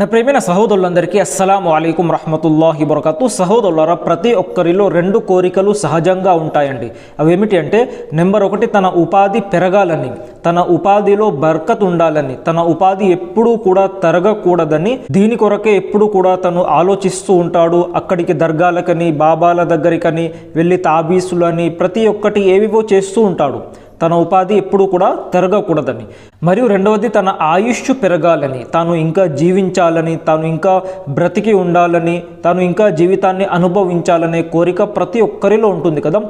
నా ప్రేమైన సహోదరులందరికీ అస్సలం అయికం రహమతుల్లాహి బరకతు. సహోదరులరా ప్రతి ఒక్కరిలో రెండు కోరికలు సహజంగా ఉంటాయండి. అవి ఏమిటి అంటే నెంబర్ ఒకటి తన ఉపాధి పెరగాలని తన ఉపాధిలో బర్కత్ ఉండాలని తన ఉపాధి ఎప్పుడూ కూడా తరగకూడదని దీని కొరకే ఎప్పుడు కూడా తను ఆలోచిస్తూ ఉంటాడు. అక్కడికి దర్గాలకని బాబాల దగ్గరికని వెళ్ళి తాబీసులని ప్రతి ఒక్కటి ఏవివో చేస్తూ ఉంటాడు. తన ఉపాధి ఎప్పుడూ కూడా తరగకూడదని. మరియు రెండవది తన ఆయుష్ పెరగాలని తాను ఇంకా జీవించాలని తాను ఇంకా బ్రతికి ఉండాలని తాను ఇంకా జీవితాన్ని అనుభవించాలనే కోరిక ప్రతి ఒక్కరిలో ఉంటుంది కదా.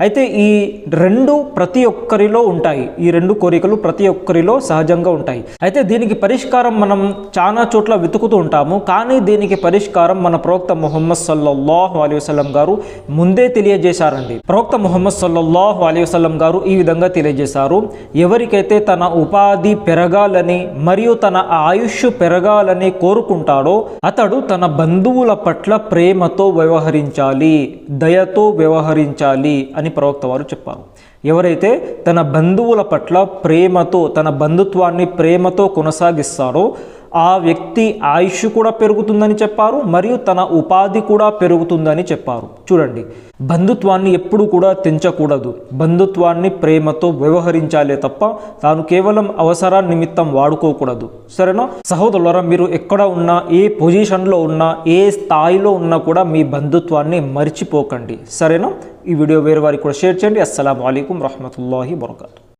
అయితే ఈ రెండు ప్రతి ఒక్కరిలో ఉంటాయి. ఈ రెండు కోరికలు ప్రతి ఒక్కరిలో సహజంగా ఉంటాయి. అయితే దీనికి పరిష్కారం మనం చాలా చోట్ల వెతుకుతూ ఉంటాము. కానీ దీనికి పరిష్కారం మన ప్రవక్త ముహమ్మద్ సల్లల్లాహు అలీ వసలం గారు ముందే తెలియజేశారండి. ప్రవక్త ముహమ్మద్ సల్లల్లాహు అలీ వసలం గారు ఈ విధంగా తెలియజేశారు. ఎవరికైతే తన ఉపాధి పెరగాలని మరియు తన ఆయుష్ పెరగాలని కోరుకుంటాడో అతడు తన బంధువుల పట్ల ప్రేమతో వ్యవహరించాలి దయతో వ్యవహరించాలి అని ప్రవక్త వారు చెప్పారు. ఎవరైతే తన బంధువుల పట్ల ప్రేమతో తన బంధుత్వాన్ని ప్రేమతో కొనసాగిస్తారో ఆ వ్యక్తి ఆయుష్ కూడా పెరుగుతుందని చెప్పారు మరియు తన ఉపాధి కూడా పెరుగుతుందని చెప్పారు. చూడండి బంధుత్వాన్ని ఎప్పుడు కూడా తెంచకూడదు. బంధుత్వాన్ని ప్రేమతో వ్యవహరించాలే తప్ప తాను కేవలం అవసరా నిమిత్తం వాడుకోకూడదు. సరేనా? సహోదరులరా మీరు ఎక్కడ ఉన్నా ఏ పొజిషన్లో ఉన్నా ఏ స్థాయిలో ఉన్నా కూడా మీ బంధుత్వాన్ని మర్చిపోకండి. సరేనా? ఈ వీడియో వేరే వారికి కూడా షేర్ చేయండి. అస్సలం అయికం రహమతుల్లాహి వరకాతు